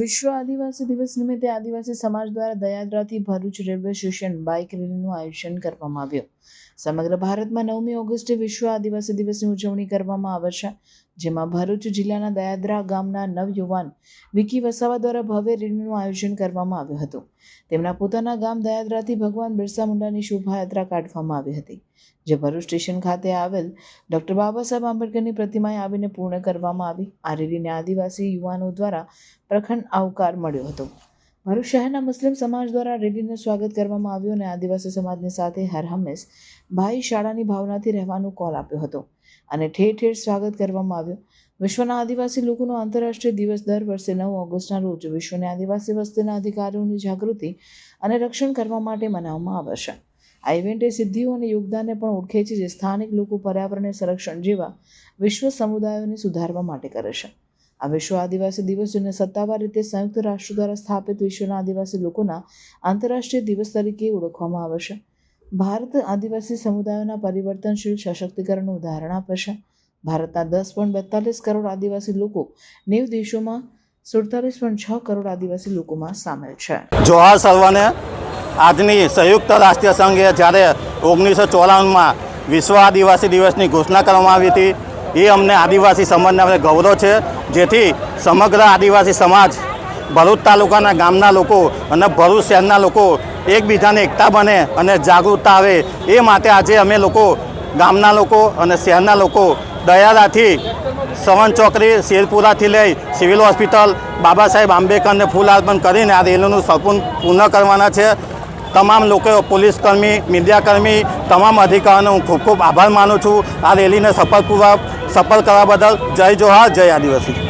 વિશ્વ આદિવાસી દિવસ નિમિત્તે આદિવાસી સમાજ દ્વારા દયાદ્રાથી ભરૂચ રેલવે સ્ટેશન બાઇક રેલીનું આયોજન કરવામાં આવ્યું. સમગ્ર ભારતમાં નવમી ઓગસ્ટે વિશ્વ આદિવાસી દિવસની ઉજવણી કરવામાં આવે છે, જેમાં ભરૂચ જિલ્લાના દયાદ્રા ગામના નવયુવાન વિકી વસાવા દ્વારા ભવ્ય રેલીનું આયોજન કરવામાં આવ્યું હતું. તેમના પોતાના ગામ દયાદ્રાથી ભગવાન બિરસા મુંડાની શોભાયાત્રા કાઢવામાં આવી હતી. જે ભરૂચ સ્ટેશન ખાતે આવેલ ડૉક્ટર બાબા સાહેબ આંબેડકરની પ્રતિમાએ આવીને પૂર્ણ કરવામાં આવી. આ રેલીને આદિવાસી યુવાનો દ્વારા પ્રખંડ આવકાર મળ્યો હતો. ભરૂચ શહેરના મુસ્લિમ સમાજ દ્વારા રેલીનું સ્વાગત કરવામાં આવ્યું અને આદિવાસી સમાજની સાથે હર હંમેશ ભાઈ શાળાની ભાવનાથી રહેવાનો કોલ આપ્યો હતો અને ઠેર ઠેર સ્વાગત કરવામાં આવ્યું. વિશ્વના આદિવાસી લોકોનો આંતરરાષ્ટ્રીય દિવસ દર વર્ષે નવ ઓગસ્ટના રોજ વિશ્વની આદિવાસી વસ્તીના અધિકારોની જાગૃતિ અને રક્ષણ કરવા માટે મનાવવામાં આવે છે. આ ઇવેન્ટે સિદ્ધિઓ અને યોગદાનને પણ ઓળખે છે જે સ્થાનિક લોકો પર્યાવરણને સંરક્ષણ જેવા વિશ્વ સમુદાયોને સુધારવા માટે કરે છે. આ વિશ્વ આદિવાસી દિવસ જેને સત્તાવાર રીતે સંયુક્ત રાષ્ટ્ર દ્વારા સ્થાપિત વિશ્વના આદિવાસી લોકોના આંતરરાષ્ટ્રીય દિવસ તરીકે ઓળખવામાં આવે છે. ભારત આદિવાસી સમુદાયોના પરિવર્તનશીલ સશક્તિકરણનું ઉદાહરણ આપે છે. ભારતના દસ પોઈન્ટ બેતાલીસ કરોડ આદિવાસી લોકો નેવ દેશોમાં સુડતાલીસ પોઈન્ટ છ કરોડ આદિવાસી લોકોમાં સામેલ છે. જોહાર સર્વને આજની સંયુક્ત રાષ્ટ્રીય સંઘે જ્યારે ઓગણીસો ચોરાણુંમાં વિશ્વ આદિવાસી દિવસની ઘોષણા કરવામાં આવી હતી, એ અમને આદિવાસી સમાજને અમને ગૌરવ છે. જેથી સમગ્ર આદિવાસી સમાજ, ભરૂચ તાલુકાના ગામના લોકો અને ભરૂચ શહેરના લોકો એકબીજાને એકતા બને અને જાગૃતતા આવે, એ માટે આજે અમે લોકો ગામના લોકો અને શહેરના લોકો દયારાથી સવન ચોકડી, શેરપુરાથી લઈ સિવિલ હોસ્પિટલ બાબા સાહેબ આંબેડકરને ફૂલ અર્પણ કરીને આ રેલીનું સંપૂર્ણ પૂર્ણ કરવાના છે. તમામ લોકો પોલીસ કર્મી મીડિયાકર્મી તમામ અધિકારીનો હું ખૂબ ખૂબ આભાર માનું છું. આ રેલીને સફળપૂર્વક, સફળ કરવા બદલ જય જોહાર, જય આદિવાસી.